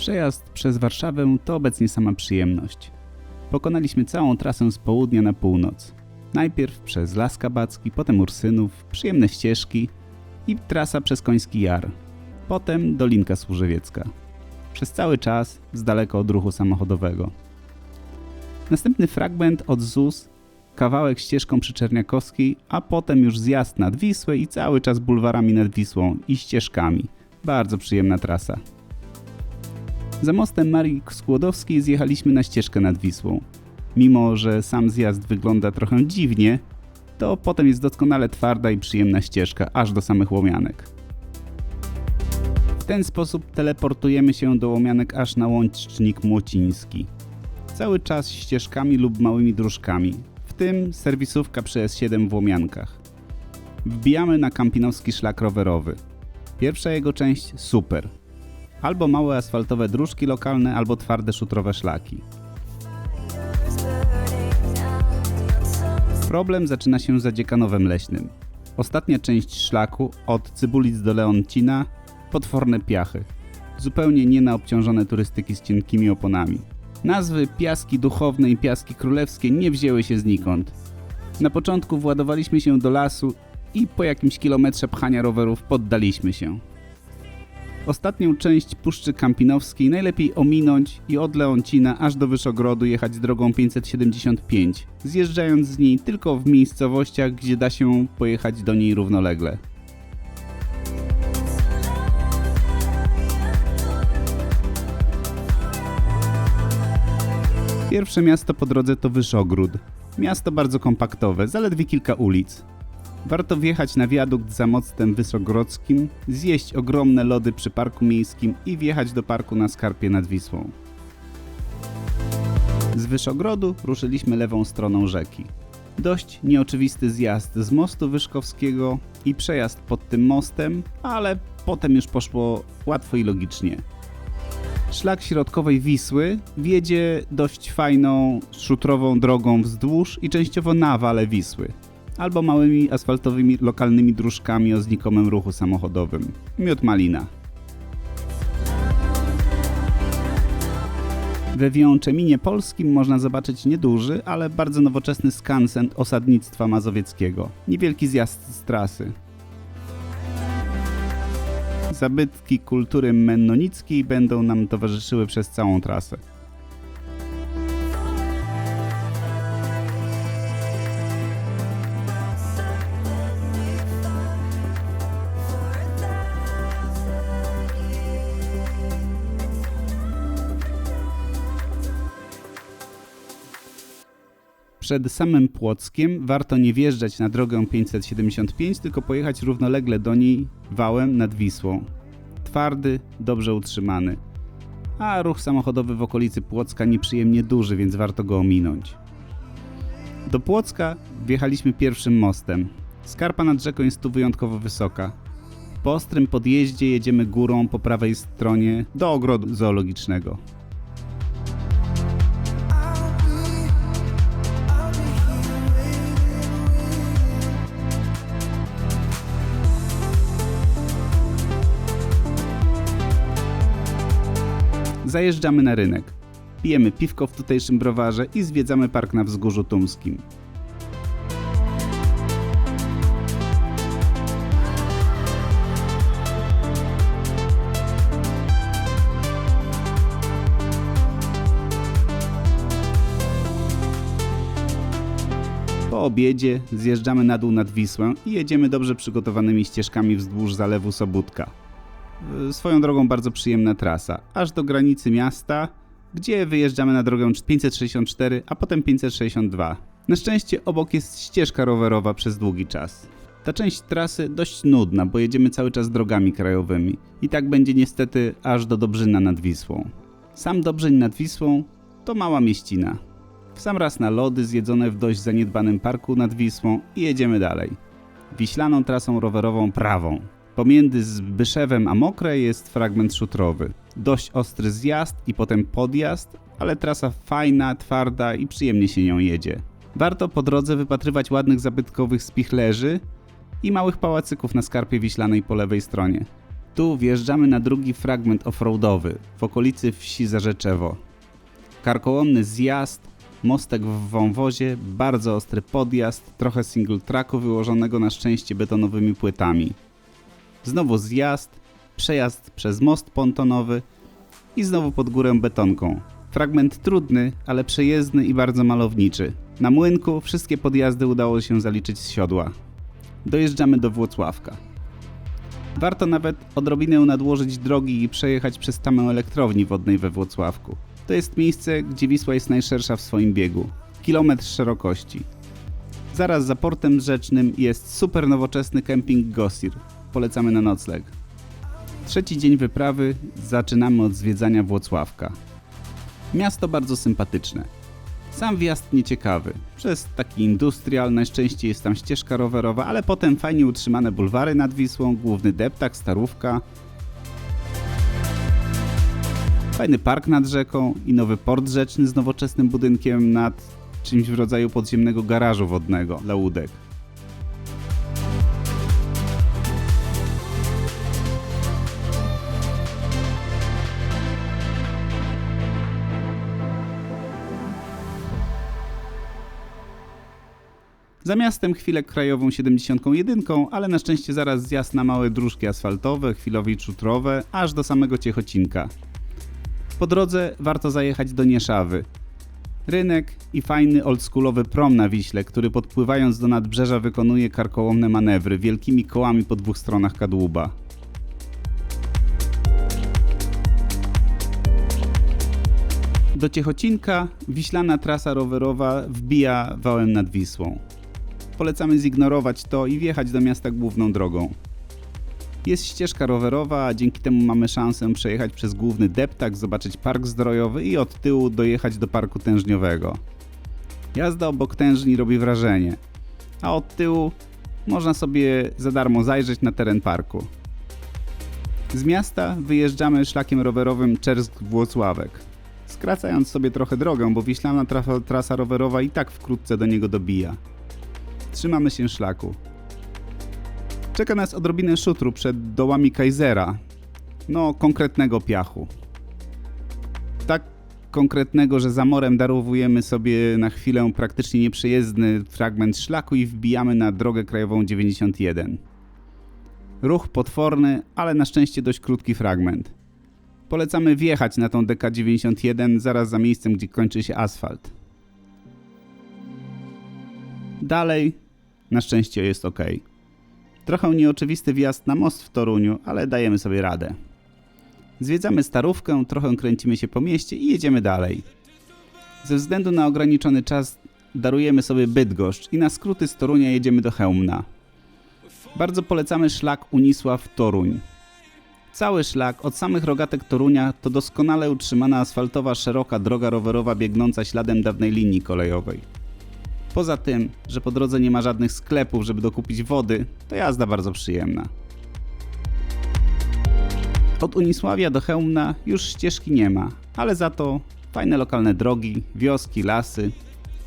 Przejazd przez Warszawę to obecnie sama przyjemność. Pokonaliśmy całą trasę z południa na północ. Najpierw przez Las Kabacki, potem Ursynów, przyjemne ścieżki i trasa przez Koński Jar. Potem Dolinka Służewiecka. Przez cały czas z daleka od ruchu samochodowego. Następny fragment od ZUS, kawałek ścieżką przy Czerniakowskiej, a potem już zjazd nad Wisłę i cały czas bulwarami nad Wisłą i ścieżkami. Bardzo przyjemna trasa. Za mostem Marii Skłodowskiej zjechaliśmy na ścieżkę nad Wisłą. Mimo, że sam zjazd wygląda trochę dziwnie, to potem jest doskonale twarda i przyjemna ścieżka, aż do samych łomianek. W ten sposób teleportujemy się do łomianek aż na łącznik Młociński. Cały czas ścieżkami lub małymi dróżkami, w tym serwisówka przy S7 w łomiankach. Wbijamy na kampinowski szlak rowerowy. Pierwsza jego część super. Albo małe asfaltowe dróżki lokalne, albo twarde szutrowe szlaki. Problem zaczyna się za Dziekanowem Leśnym. Ostatnia część szlaku od Cybulic do Leoncina potworne piachy. Zupełnie nie na obciążone turystyki z cienkimi oponami. Nazwy Piaski Duchowne i Piaski Królewskie nie wzięły się znikąd. Na początku władowaliśmy się do lasu i po jakimś kilometrze pchania rowerów poddaliśmy się. Ostatnią część Puszczy Kampinowskiej najlepiej ominąć i od Leoncina aż do Wyszogrodu jechać drogą 575, zjeżdżając z niej tylko w miejscowościach, gdzie da się pojechać do niej równolegle. Pierwsze miasto po drodze to Wyszogród. Miasto bardzo kompaktowe, zaledwie kilka ulic. Warto wjechać na wiadukt za mostem Wysogrodzkim, zjeść ogromne lody przy parku miejskim i wjechać do parku na skarpie nad Wisłą. Z Wyszogrodu ruszyliśmy lewą stroną rzeki. Dość nieoczywisty zjazd z mostu Wyszkowskiego i przejazd pod tym mostem, ale potem już poszło łatwo i logicznie. Szlak środkowej Wisły wiedzie dość fajną, szutrową drogą wzdłuż i częściowo na wale Wisły albo małymi asfaltowymi lokalnymi dróżkami o znikomym ruchu samochodowym. Miód malina. We Wiączeminie Polskim można zobaczyć nieduży, ale bardzo nowoczesny skansen osadnictwa mazowieckiego. Niewielki zjazd z trasy. Zabytki kultury mennonickiej będą nam towarzyszyły przez całą trasę. Przed samym Płockiem warto nie wjeżdżać na drogę 575, tylko pojechać równolegle do niej wałem nad Wisłą. Twardy, dobrze utrzymany. A ruch samochodowy w okolicy Płocka nieprzyjemnie duży, więc warto go ominąć. Do Płocka wjechaliśmy pierwszym mostem. Skarpa nad rzeką jest tu wyjątkowo wysoka. Po ostrym podjeździe jedziemy górą po prawej stronie do ogrodu zoologicznego. Zajeżdżamy na rynek. Pijemy piwko w tutejszym browarze i zwiedzamy park na Wzgórzu Tumskim. Po obiedzie zjeżdżamy na dół nad Wisłę i jedziemy dobrze przygotowanymi ścieżkami wzdłuż zalewu Sobótka. Y, Swoją drogą bardzo przyjemna trasa, aż do granicy miasta, gdzie wyjeżdżamy na drogę 564, a potem 562. Na szczęście obok jest ścieżka rowerowa przez długi czas. Ta część trasy dość nudna, bo jedziemy cały czas drogami krajowymi. I tak będzie niestety aż do Dobrzyna nad Wisłą. Sam Dobrzyn nad Wisłą to mała mieścina. W sam raz na lody zjedzone w dość zaniedbanym parku nad Wisłą i jedziemy dalej. Wiślaną trasą rowerową prawą. Pomiędzy Zbyszewem a Mokre jest fragment szutrowy. Dość ostry zjazd i potem podjazd, ale trasa fajna, twarda i przyjemnie się nią jedzie. Warto po drodze wypatrywać ładnych zabytkowych spichlerzy i małych pałacyków na skarpie wiślanej po lewej stronie. Tu wjeżdżamy na drugi fragment offroadowy w okolicy wsi Zarzeczewo. Karkołomny zjazd, mostek w wąwozie, bardzo ostry podjazd, trochę single tracku wyłożonego na szczęście betonowymi płytami. Znowu zjazd, przejazd przez most pontonowy i znowu pod górę betonką. Fragment trudny, ale przejezdny i bardzo malowniczy. Na młynku wszystkie podjazdy udało się zaliczyć z siodła. Dojeżdżamy do Włocławka. Warto nawet odrobinę nadłożyć drogi i przejechać przez tamę elektrowni wodnej we Włocławku. To jest miejsce, gdzie Wisła jest najszersza w swoim biegu. Kilometr szerokości. Zaraz za portem rzecznym jest super nowoczesny kemping Gosir. Polecamy na nocleg. Trzeci dzień wyprawy zaczynamy od zwiedzania Włocławka. Miasto bardzo sympatyczne. Sam wjazd nieciekawy. Przez taki industrial, najczęściej jest tam ścieżka rowerowa, ale potem fajnie utrzymane bulwary nad Wisłą, główny deptak, starówka. Fajny park nad rzeką i nowy port rzeczny z nowoczesnym budynkiem nad czymś w rodzaju podziemnego garażu wodnego dla łódek. Za miastem chwilę krajową 71, ale na szczęście zaraz zjazd na małe dróżki asfaltowe, chwilowi czutrowe, aż do samego Ciechocinka. Po drodze warto zajechać do Nieszawy. Rynek i fajny oldschoolowy prom na Wiśle, który podpływając do nadbrzeża wykonuje karkołomne manewry wielkimi kołami po dwóch stronach kadłuba. Do Ciechocinka wiślana trasa rowerowa wbija wałem nad Wisłą polecamy zignorować to i wjechać do miasta główną drogą. Jest ścieżka rowerowa, a dzięki temu mamy szansę przejechać przez główny deptak, zobaczyć park zdrojowy i od tyłu dojechać do parku tężniowego. Jazda obok tężni robi wrażenie, a od tyłu można sobie za darmo zajrzeć na teren parku. Z miasta wyjeżdżamy szlakiem rowerowym Czersk-Włocławek, skracając sobie trochę drogę, bo wiślana trasa, rowerowa i tak wkrótce do niego dobija. Trzymamy się szlaku. Czeka nas odrobinę szutru przed dołami Kaisera. No, konkretnego piachu. Tak konkretnego, że za morem darowujemy sobie na chwilę praktycznie nieprzejezdny fragment szlaku i wbijamy na drogę krajową 91. Ruch potworny, ale na szczęście dość krótki fragment. Polecamy wjechać na tą DK91 zaraz za miejscem, gdzie kończy się asfalt. Dalej, na szczęście jest ok. Trochę nieoczywisty wjazd na most w Toruniu, ale dajemy sobie radę. Zwiedzamy starówkę, trochę kręcimy się po mieście i jedziemy dalej. Ze względu na ograniczony czas darujemy sobie Bydgoszcz i na skróty z Torunia jedziemy do Chełmna. Bardzo polecamy szlak Unisław-Toruń. Cały szlak od samych rogatek Torunia to doskonale utrzymana asfaltowa szeroka droga rowerowa biegnąca śladem dawnej linii kolejowej. Poza tym, że po drodze nie ma żadnych sklepów, żeby dokupić wody, to jazda bardzo przyjemna. Od Unisławia do Chełmna już ścieżki nie ma, ale za to fajne lokalne drogi, wioski, lasy.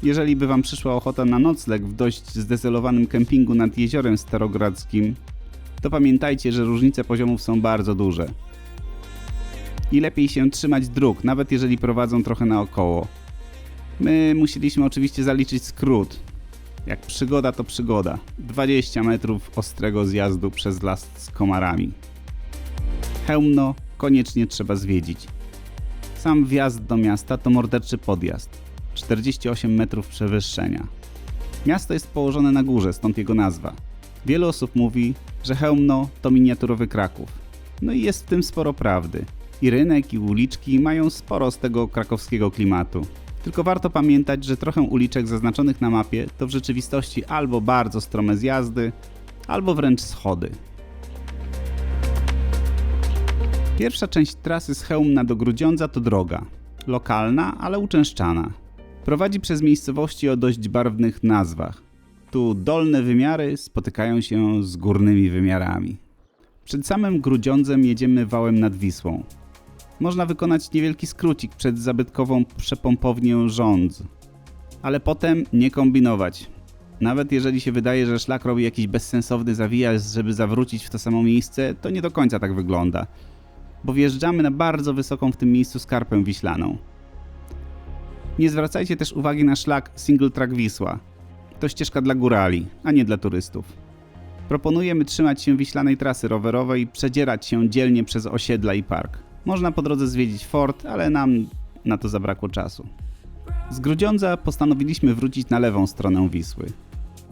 Jeżeli by Wam przyszła ochota na nocleg w dość zdezelowanym kempingu nad jeziorem starogradzkim, to pamiętajcie, że różnice poziomów są bardzo duże. I lepiej się trzymać dróg, nawet jeżeli prowadzą trochę naokoło. My musieliśmy oczywiście zaliczyć skrót. Jak przygoda to przygoda. 20 metrów ostrego zjazdu przez las z komarami. Chełmno koniecznie trzeba zwiedzić. Sam wjazd do miasta to morderczy podjazd. 48 metrów przewyższenia. Miasto jest położone na górze, stąd jego nazwa. Wiele osób mówi, że Chełmno to miniaturowy Kraków. No i jest w tym sporo prawdy. I rynek, i uliczki mają sporo z tego krakowskiego klimatu. Tylko warto pamiętać, że trochę uliczek zaznaczonych na mapie to w rzeczywistości albo bardzo strome zjazdy, albo wręcz schody. Pierwsza część trasy z Chełmna do Grudziądza to droga. Lokalna, ale uczęszczana. Prowadzi przez miejscowości o dość barwnych nazwach. Tu dolne wymiary spotykają się z górnymi wymiarami. Przed samym Grudziądzem jedziemy wałem nad Wisłą można wykonać niewielki skrócik przed zabytkową przepompownię rządz. Ale potem nie kombinować. Nawet jeżeli się wydaje, że szlak robi jakiś bezsensowny zawijaz, żeby zawrócić w to samo miejsce, to nie do końca tak wygląda. Bo wjeżdżamy na bardzo wysoką w tym miejscu skarpę wiślaną. Nie zwracajcie też uwagi na szlak Single Track Wisła. To ścieżka dla górali, a nie dla turystów. Proponujemy trzymać się wiślanej trasy rowerowej i przedzierać się dzielnie przez osiedla i park. Można po drodze zwiedzić fort, ale nam na to zabrakło czasu. Z Grudziądza postanowiliśmy wrócić na lewą stronę Wisły.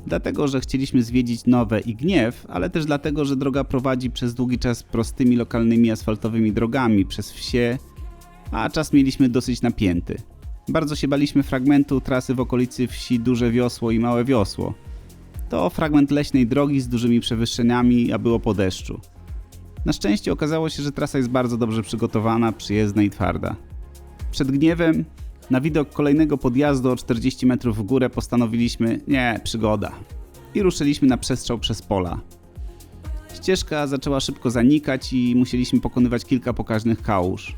Dlatego, że chcieliśmy zwiedzić Nowe i Gniew, ale też dlatego, że droga prowadzi przez długi czas prostymi lokalnymi asfaltowymi drogami przez wsie, a czas mieliśmy dosyć napięty. Bardzo się baliśmy fragmentu trasy w okolicy wsi Duże Wiosło i Małe Wiosło. To fragment leśnej drogi z dużymi przewyższeniami, a było po deszczu. Na szczęście okazało się, że trasa jest bardzo dobrze przygotowana, przyjezdna i twarda. Przed gniewem, na widok kolejnego podjazdu o 40 metrów w górę postanowiliśmy, nie, przygoda. I ruszyliśmy na przestrzał przez pola. Ścieżka zaczęła szybko zanikać i musieliśmy pokonywać kilka pokaźnych kałuż.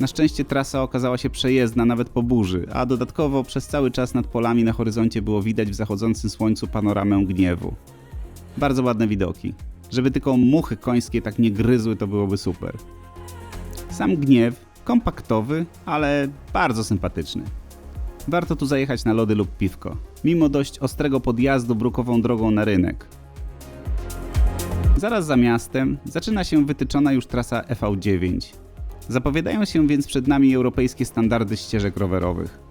Na szczęście trasa okazała się przejezdna nawet po burzy, a dodatkowo przez cały czas nad polami na horyzoncie było widać w zachodzącym słońcu panoramę gniewu. Bardzo ładne widoki. Żeby tylko muchy końskie tak nie gryzły, to byłoby super. Sam gniew, kompaktowy, ale bardzo sympatyczny. Warto tu zajechać na lody lub piwko, mimo dość ostrego podjazdu brukową drogą na rynek. Zaraz za miastem zaczyna się wytyczona już trasa EV9. Zapowiadają się więc przed nami europejskie standardy ścieżek rowerowych.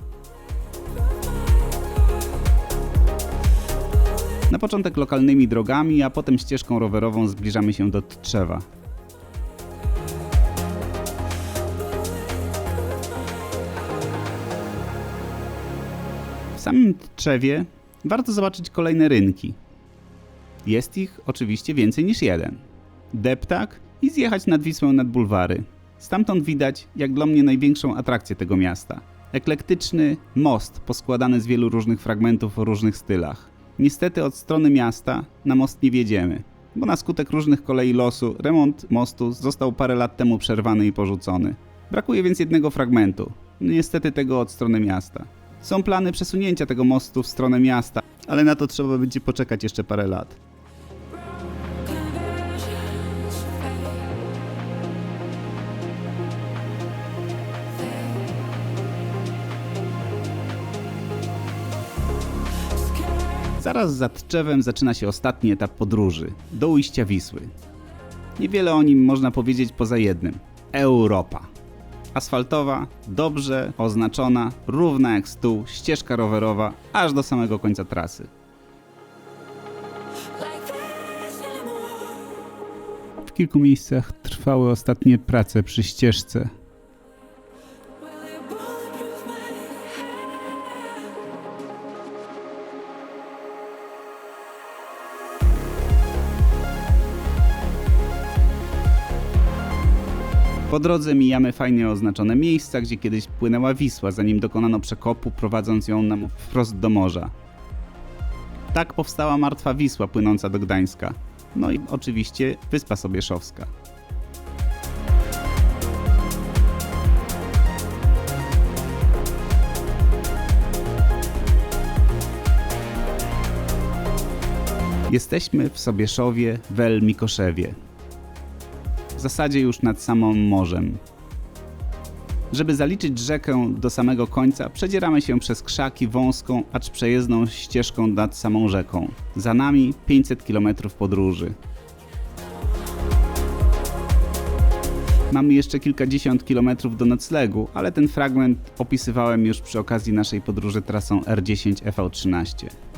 Na początek lokalnymi drogami, a potem ścieżką rowerową zbliżamy się do Tczewa. W samym Tczewie warto zobaczyć kolejne rynki. Jest ich oczywiście więcej niż jeden. Deptak i zjechać nad Wisłę nad bulwary. Stamtąd widać, jak dla mnie, największą atrakcję tego miasta. Eklektyczny most poskładany z wielu różnych fragmentów o różnych stylach. Niestety od strony miasta na most nie wjedziemy, bo na skutek różnych kolei losu remont mostu został parę lat temu przerwany i porzucony. Brakuje więc jednego fragmentu. Niestety tego od strony miasta. Są plany przesunięcia tego mostu w stronę miasta, ale na to trzeba będzie poczekać jeszcze parę lat. Zaraz za Tczewem zaczyna się ostatni etap podróży do ujścia Wisły. Niewiele o nim można powiedzieć poza jednym: Europa. Asfaltowa, dobrze oznaczona, równa jak stół, ścieżka rowerowa, aż do samego końca trasy. W kilku miejscach trwały ostatnie prace przy ścieżce. Po drodze mijamy fajnie oznaczone miejsca, gdzie kiedyś płynęła Wisła, zanim dokonano przekopu, prowadząc ją nam wprost do morza. Tak powstała martwa Wisła płynąca do Gdańska. No i oczywiście Wyspa Sobieszowska. Jesteśmy w Sobieszowie, Wel Mikoszewie. W zasadzie już nad samym morzem. Żeby zaliczyć rzekę do samego końca, przedzieramy się przez krzaki wąską, acz przejezdną ścieżką nad samą rzeką. Za nami 500 km podróży. Mamy jeszcze kilkadziesiąt kilometrów do noclegu, ale ten fragment opisywałem już przy okazji naszej podróży trasą R10 FV13.